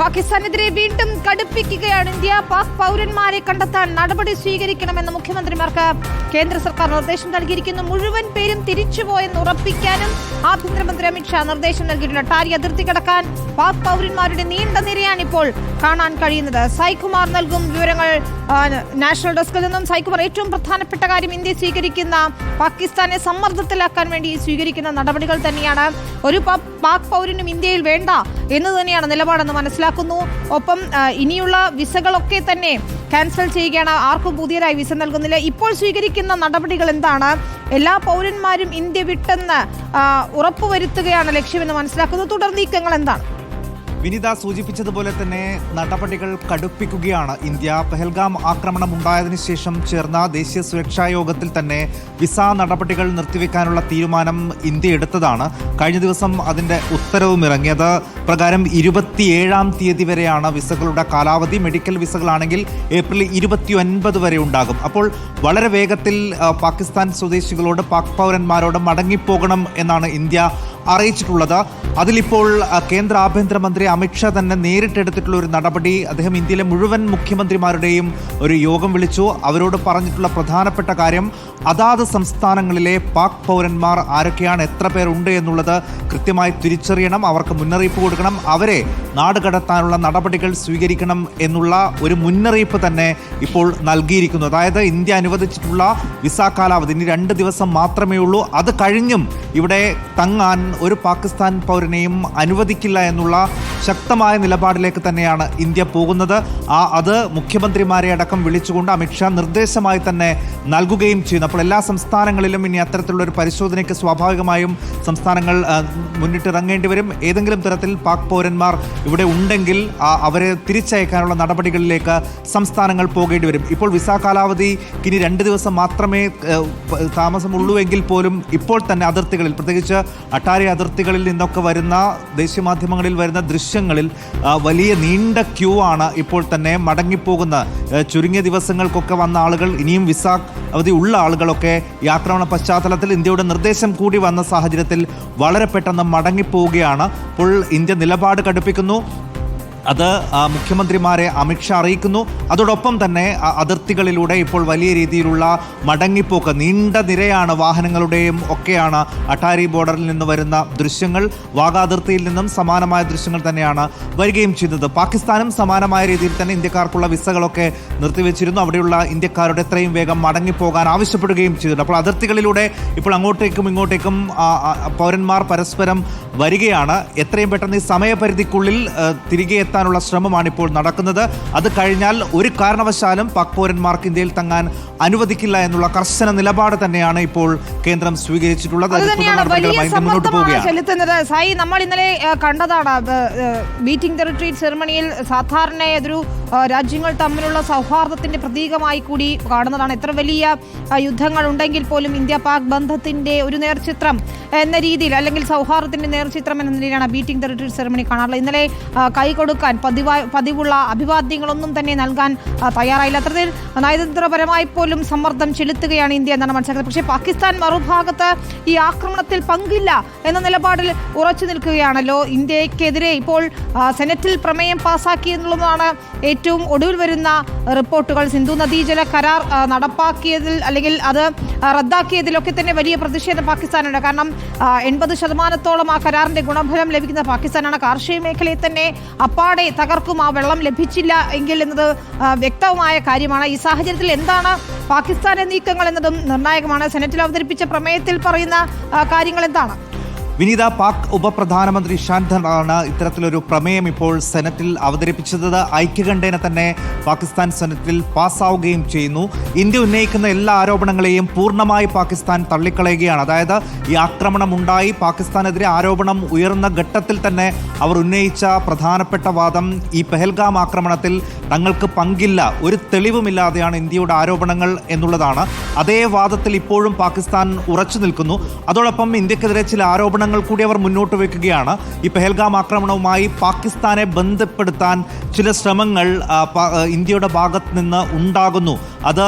പാകിസ്ഥാനെതിരെ വീണ്ടും കടുപ്പിക്കുകയാണ് ഇന്ത്യ. പാക് പൗരന്മാരെ കണ്ടെത്താൻ നടപടി സ്വീകരിക്കണമെന്ന് മുഖ്യമന്ത്രിമാർക്ക് കേന്ദ്ര സർക്കാർ നിർദ്ദേശം നൽകിയിരിക്കുന്നു. മുഴുവൻ പേരും തിരിച്ചുപോയെന്ന് ഉറപ്പിക്കാനും ആഭ്യന്തരമന്ത്രി അമിത്ഷാ നിർദ്ദേശം നൽകിയിട്ടുണ്ട്. ടാരി അതിർത്തി കടക്കാൻ പാക് പൗരന്മാരുടെ നീണ്ട നിരയാണ് ഇപ്പോൾ കാണാൻ കഴിയുന്നത്. സൈകുമാർ നൽകും വിവരങ്ങൾ നാഷണൽ ഡെസ്കിൽ നിന്നും. സൈകുമാർ ഏറ്റവും പ്രധാനപ്പെട്ട കാര്യം ഇന്ത്യ സ്വീകരിക്കുന്ന പാകിസ്ഥാനെ സമ്മർദ്ദത്തിലാക്കാൻ വേണ്ടി സ്വീകരിക്കുന്ന നടപടികൾ തന്നെയാണ്. ഒരു പാക് പൗരനും ഇന്ത്യയിൽ വേണ്ട എന്ന് തന്നെയാണ് നിലപാടെന്ന് മനസ്സിലാക്കുന്നു ഒപ്പം ഇനിയുള്ള വിസകളൊക്കെ തന്നെ ക്യാൻസൽ ചെയ്യുകയാണ്. ആർക്കും പുതിയതായി വിസ നൽകുന്നില്ല. ഇപ്പോൾ സ്വീകരിക്കുന്ന നടപടികൾ എന്താണ്? എല്ലാ പൗരന്മാരും ഇന്ത്യ വിട്ടെന്ന് ഉറപ്പുവരുത്തുകയാണ് ലക്ഷ്യമെന്ന് മനസ്സിലാക്കുന്നു. തുടർ നീക്കങ്ങൾ എന്താണ്? വിനിത സൂചിപ്പിച്ചതുപോലെ തന്നെ നടപടികൾ കടുപ്പിക്കുകയാണ് ഇന്ത്യ. പെഹൽഗാം ആക്രമണം ഉണ്ടായതിനു ശേഷം ചേർന്ന ദേശീയ സുരക്ഷാ യോഗത്തിൽ തന്നെ വിസ നടപടികൾ നിർത്തിവെക്കാനുള്ള തീരുമാനം ഇന്ത്യ എടുത്തതാണ്. കഴിഞ്ഞ ദിവസം അതിന്റെ ഉത്തരവും ഇറങ്ങിയത് പ്രകാരം ഇരുപത്തിയേഴാം തീയതി വരെയാണ് വിസകളുടെ കാലാവധി. മെഡിക്കൽ വിസകളാണെങ്കിൽ ഏപ്രിൽ ഇരുപത്തി ഒൻപത് വരെ ഉണ്ടാകും. അപ്പോൾ വളരെ വേഗത്തിൽ പാകിസ്ഥാൻ സ്വദേശികളോട് പാക് പൗരന്മാരോട് മടങ്ങിപ്പോകണം എന്നാണ് ഇന്ത്യ അറിയിച്ചിട്ടുള്ളത്. അതിലിപ്പോൾ കേന്ദ്ര ആഭ്യന്തരമന്ത്രി അമിത്ഷാ തന്നെ നേരിട്ടെടുത്തിട്ടുള്ള ഒരു നടപടി. അദ്ദേഹം ഇന്ത്യയിലെ മുഴുവൻ മുഖ്യമന്ത്രിമാരുടെയും ഒരു യോഗം വിളിച്ചു. അവരോട് പറഞ്ഞിട്ടുള്ള പ്രധാനപ്പെട്ട കാര്യം അതാത് സംസ്ഥാനങ്ങളിലെ പാക് പൗരന്മാർ ആരൊക്കെയാണ് എത്ര പേരുണ്ട് എന്നുള്ളത് കൃത്യമായി തിരിച്ചറിയണം അവർക്ക് മുന്നറിയിപ്പ് കൊടുക്കണം അവരെ നാട് കടത്താനുള്ള നടപടികൾ സ്വീകരിക്കണം എന്നുള്ള ഒരു മുന്നറിയിപ്പ് തന്നെ ഇപ്പോൾ നൽകിയിരിക്കുന്നു. അതായത് ഇന്ത്യ അനുവദിച്ചിട്ടുള്ള വിസ കാലാവധി ഇനി രണ്ട് ദിവസം മാത്രമേ ഉള്ളൂ. അത് കഴിഞ്ഞും ഇവിടെ തങ്ങാൻ ഒരു പാകിസ്ഥാൻ പൗരനെയും അനുവദിക്കില്ല എന്നുള്ള ശക്തമായ നിലപാടിലേക്ക് തന്നെയാണ് ഇന്ത്യ പോകുന്നത്. ആ അത് മുഖ്യമന്ത്രിമാരെ അടക്കം വിളിച്ചുകൊണ്ട് അമിത്ഷാ നിർദ്ദേശമായി തന്നെ നൽകുകയും ചെയ്യുന്നു. അപ്പോൾ എല്ലാ സംസ്ഥാനങ്ങളിലും ഇനി അത്തരത്തിലുള്ള ഒരു പരിശോധനയ്ക്ക് സ്വാഭാവികമായും സംസ്ഥാനങ്ങൾ മുന്നിട്ടിറങ്ങേണ്ടി വരും. ഏതെങ്കിലും തരത്തിൽ പാക് പൗരന്മാർ ഇവിടെ ഉണ്ടെങ്കിൽ അവരെ തിരിച്ചയക്കാനുള്ള നടപടികളിലേക്ക് സംസ്ഥാനങ്ങൾ പോകേണ്ടി വരും. ഇപ്പോൾ വിസ കാലാവധി ഇനി രണ്ട് ദിവസം മാത്രമേ താമസമുള്ളൂ എങ്കിൽ പോലും ഇപ്പോൾ തന്നെ അതിർത്തികളിൽ പ്രത്യേകിച്ച് അട്ടാരി അതിർത്തികളിൽ നിന്നൊക്കെ വരുന്ന ദേശീയ മാധ്യമങ്ങളിൽ വരുന്ന ദൃശ്യങ്ങളിൽ വലിയ നീണ്ട ക്യൂ ആണ് ഇപ്പോൾ തന്നെ മടങ്ങിപ്പോകുന്ന. ചുരുങ്ങിയ ദിവസങ്ങൾക്കൊക്കെ വന്ന ആളുകൾ ഇനിയും വിസ അവധി ഉള്ള ആളുകളൊക്കെ ഈ ആക്രമണ പശ്ചാത്തലത്തിൽ ഇന്ത്യയുടെ നിർദ്ദേശം കൂടി വന്ന സാഹചര്യത്തിൽ വളരെ പെട്ടെന്ന് മടങ്ങിപ്പോവുകയാണ്. അപ്പോൾ ഇന്ത്യ നിലപാട് കടുപ്പിക്കുന്നു. അത് മുഖ്യമന്ത്രിമാരെ അമിത്ഷാ അറിയിക്കുന്നു. അതോടൊപ്പം തന്നെ അതിർത്തികളിലൂടെ ഇപ്പോൾ വലിയ രീതിയിലുള്ള മടങ്ങിപ്പോക്ക് നീണ്ട നിരയാണ് വാഹനങ്ങളുടെയും ഒക്കെയാണ് അട്ടാരി ബോർഡറിൽ നിന്ന് വരുന്ന ദൃശ്യങ്ങൾ. വാഗാതിർത്തിയിൽ നിന്നും സമാനമായ ദൃശ്യങ്ങൾ തന്നെയാണ് വരികയും ചെയ്യുന്നത്. പാകിസ്ഥാനും സമാനമായ രീതിയിൽ തന്നെ ഇന്ത്യക്കാർക്കുള്ള വിസകളൊക്കെ നിർത്തിവെച്ചിരുന്നു. അവിടെയുള്ള ഇന്ത്യക്കാരുടെ എത്രയും വേഗം മടങ്ങിപ്പോകാൻ ആവശ്യപ്പെടുകയും ചെയ്തിട്ടുണ്ട്. അപ്പോൾ അതിർത്തികളിലൂടെ ഇപ്പോൾ അങ്ങോട്ടേക്കും ഇങ്ങോട്ടേക്കും പൗരന്മാർ പരസ്പരം വരികയാണ്. എത്രയും പെട്ടെന്ന് ഈ സമയപരിധിക്കുള്ളിൽ തിരികെ തിരികെ എത്താനുള്ള ശ്രമമാണ് ഇപ്പോൾ നടക്കുന്നത്. അത് കഴിഞ്ഞാൽ ഒരു കാരണവശാലും പാക് പൗരന്മാർക്ക് ഇന്ത്യയിൽ തങ്ങാൻ അനുവദിക്കില്ല എന്നുള്ള കർശന നിലപാട് തന്നെയാണ് ഇപ്പോൾ കേന്ദ്രം സ്വീകരിച്ചിട്ടുള്ളത്. ചെലുത്തുന്നത്. സായി നമ്മൾ ഇന്നലെ കണ്ടതാണ് മീറ്റിംഗ് ദ റിട്രീറ്റ് സെറമണിയിൽ സാധാരണ ഒരു രാജ്യങ്ങൾ തമ്മിലുള്ള സൗഹാർദ്ദത്തിന്റെ പ്രതീകമായി കൂടി കാണുന്നതാണ്. എത്ര വലിയ യുദ്ധങ്ങൾ ഉണ്ടെങ്കിൽ പോലും ഇന്ത്യ പാക് ബന്ധത്തിന്റെ ഒരു നേർചിത്രം എന്ന രീതിയിൽ അല്ലെങ്കിൽ സൗഹാർദ്ദത്തിന്റെ നേർചിത്രം എന്ന നിലയിലാണ് ബീറ്റിംഗ് ദ റിട്രീറ്റ് സെറമണി കാണാറുള്ളത്. ഇന്നലെ കൈ കൈ കൊടുക്കാൻ പതിവായി പതിവുള്ള അഭിവാദ്യങ്ങളൊന്നും തന്നെ നൽകാൻ തയ്യാറായില്ല. അത്തരത്തിൽ നയതന്ത്രപരമായി പോലും സമ്മർദ്ദം ചെലുത്തുകയാണ് ഇന്ത്യ എന്നാണ് മനസ്സിലാക്കുന്നത്. പക്ഷേ പാകിസ്ഥാൻ മറുഭാഗത്ത് ഈ ആക്രമണത്തിൽ പങ്കില്ല എന്ന നിലപാടിൽ ഉറച്ചു നിൽക്കുകയാണല്ലോ ഇന്ത്യക്കെതിരെ. ഇപ്പോൾ സെനറ്റിൽ പ്രമേയം പാസാക്കി എന്നുള്ളതാണ് ഏറ്റവും ഒടുവിൽ വരുന്ന റിപ്പോർട്ടുകൾ. സിന്ധു നദീജല കരാർ നടപ്പാക്കിയതിൽ അല്ലെങ്കിൽ അത് റദ്ദാക്കിയതിലൊക്കെ തന്നെ വലിയ പ്രതിഷേധം പാകിസ്ഥാനുണ്ട്. കാരണം എൺപത് ശതമാനത്തോളം ആ കരാറിന്റെ ഗുണഫലം ലഭിക്കുന്ന പാകിസ്ഥാനാണ്. കാർഷിക മേഖലയിൽ തന്നെ അപ്പാടെ തകർക്കും ആ വെള്ളം ലഭിച്ചില്ല എങ്കിൽ എന്നത് വ്യക്തമായ കാര്യമാണ്. ഈ സാഹചര്യത്തിൽ എന്താണ് പാകിസ്ഥാന്റെ നീക്കങ്ങൾ എന്നതും നിർണായകമാണ്. സെനറ്റിൽ അവതരിപ്പിച്ച പ്രമേയത്തിൽ പറയുന്ന കാര്യങ്ങൾ എന്താണ്? വിനീത പാക് ഉപപ്രധാനമന്ത്രി ഷാൻധറാണ് ഇത്തരത്തിലൊരു പ്രമേയം ഇപ്പോൾ സെനറ്റിൽ അവതരിപ്പിച്ചത്. ഐക്യകണ്ഠേന തന്നെ പാകിസ്ഥാൻ സെനറ്റിൽ പാസ്സാവുകയും ചെയ്യുന്നു. ഇന്ത്യ ഉന്നയിക്കുന്ന എല്ലാ ആരോപണങ്ങളെയും പൂർണമായി പാകിസ്ഥാൻ തള്ളിക്കളയുകയാണ്. അതായത് ഈ ആക്രമണം ഉണ്ടായി പാകിസ്ഥാനെതിരെ ആരോപണം ഉയർന്ന ഘട്ടത്തിൽ തന്നെ അവർ ഉന്നയിച്ച പ്രധാനപ്പെട്ട വാദം ഈ പെഹൽഗാം ആക്രമണത്തിൽ തങ്ങൾക്ക് പങ്കില്ല ഒരു തെളിവുമില്ലാതെയാണ് ഇന്ത്യയുടെ ആരോപണങ്ങൾ എന്നുള്ളതാണ്. അതേ വാദത്തിൽ ഇപ്പോഴും പാകിസ്ഥാൻ ഉറച്ചു നിൽക്കുന്നു. അതോടൊപ്പം ഇന്ത്യക്കെതിരെ ചില ആരോപണങ്ങൾ കൂടി അവർ മുന്നോട്ട് വെക്കുകയാണ്. ഈ പെഹൽഗാം ആക്രമണവുമായി പാകിസ്ഥാനെ ബന്ധപ്പെടുത്താൻ ചില ശ്രമങ്ങൾ ഇന്ത്യയുടെ ഭാഗത്ത് നിന്ന് ഉണ്ടാകുന്നു. അത്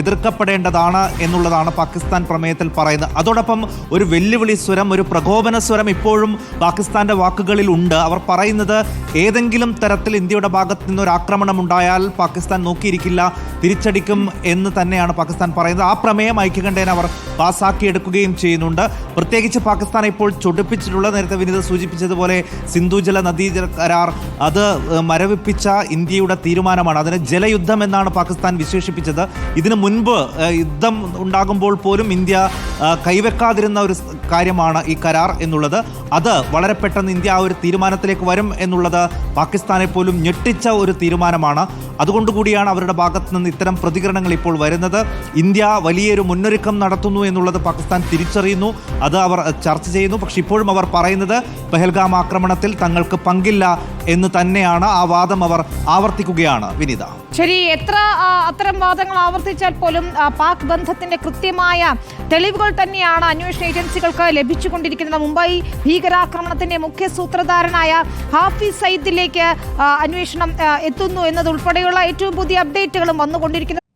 എതിർക്കപ്പെടേണ്ടതാണ് എന്നുള്ളതാണ് പാകിസ്ഥാൻ പ്രമേയത്തിൽ പറയുന്നത്. അതോടൊപ്പം ഒരു വെല്ലുവിളി സ്വരം ഒരു പ്രകോപന സ്വരം ഇപ്പോഴും പാകിസ്ഥാന്റെ വാക്കുകളിൽ ഉണ്ട്. അവർ പറയുന്നത് ഏതെങ്കിലും തരത്തിൽ ഇന്ത്യയുടെ ഭാഗത്ത് നിന്ന് ഒരു ആക്രമണം ഉണ്ടായാൽ പാകിസ്ഥാൻ നോക്കിയിരിക്കില്ല തിരിച്ചടിക്കും എന്ന് തന്നെയാണ് പാകിസ്ഥാൻ പറയുന്നത്. ആ പ്രമേയം ഐക്യകണ്ഠേന അവർ പാസ്സാക്കിയെടുക്കുകയും ചെയ്യുന്നുണ്ട്. പ്രത്യേകിച്ച് പാകിസ്ഥാൻ ഇപ്പോൾ ചൊടിപ്പിച്ചിട്ടുള്ള നേരത്തെ വിനിത സൂചിപ്പിച്ചതുപോലെ സിന്ധു ജല നദീജല കരാർ അത് മരവിപ്പിച്ച ഇന്ത്യയുടെ തീരുമാനമാണ്. അതിന് ജലയുദ്ധം എന്നാണ് പാകിസ്ഥാൻ വിശേഷിപ്പിച്ചത്. ഇതിനു മുൻപ് യുദ്ധം ഉണ്ടാകുമ്പോൾ പോലും ഇന്ത്യ കൈവെക്കാതിരുന്ന ഒരു കാര്യമാണ് ഈ കരാർ എന്നുള്ളത്. അത് വളരെ പെട്ടെന്ന് ഇന്ത്യ ആ ഒരു തീരുമാനത്തിലേക്ക് വരും എന്നുള്ളത് പാകിസ്ഥാനെ പോലും ഞെട്ടിച്ച ഒരു തീരുമാനമാണ്. അതുകൊണ്ട് കൂടിയാണ് അവരുടെ ഭാഗത്തു നിന്ന് ഇത്തരം പ്രതികരണങ്ങൾ ഇപ്പോൾ വരുന്നത്. ഇന്ത്യ വലിയൊരു മുന്നൊരുക്കം നടത്തുന്നു എന്നുള്ളത് പാകിസ്ഥാൻ തിരിച്ചറിയുന്നു. അത് അവർ ചർച്ച ചെയ്യുന്നു. പക്ഷെ ഇപ്പോഴും അവർ പറയുന്നത് പെഹൽഗാം ആക്രമണത്തിൽ തങ്ങൾക്ക് പങ്കില്ല എന്ന് തന്നെയാണ്. ആ വാദം അവർ ആവർത്തിക്കുകയാണ്. വിനിത. ശരി എത്ര അത്തരം വാദങ്ങൾ ആവർത്തിച്ചാൽ പോലും പാക് ബന്ധത്തിന്റെ കൃത്യമായ തെളിവുകൾ തന്നെയാണ് അന്വേഷണ ഏജൻസികൾക്ക് ലഭിച്ചുകൊണ്ടിരിക്കുന്നത്. മുംബൈ ഭീകരാക്രമണത്തിന്റെ മുഖ്യ സൂത്രധാരനായ ഹാഫിസ് സയ്യിദിലേക്ക് അന്വേഷണം എത്തുന്നു എന്നതുൾപ്പെടെയുള്ള ഏറ്റവും പുതിയ അപ്ഡേറ്റുകളും വന്നുകൊണ്ടിരിക്കുന്നത്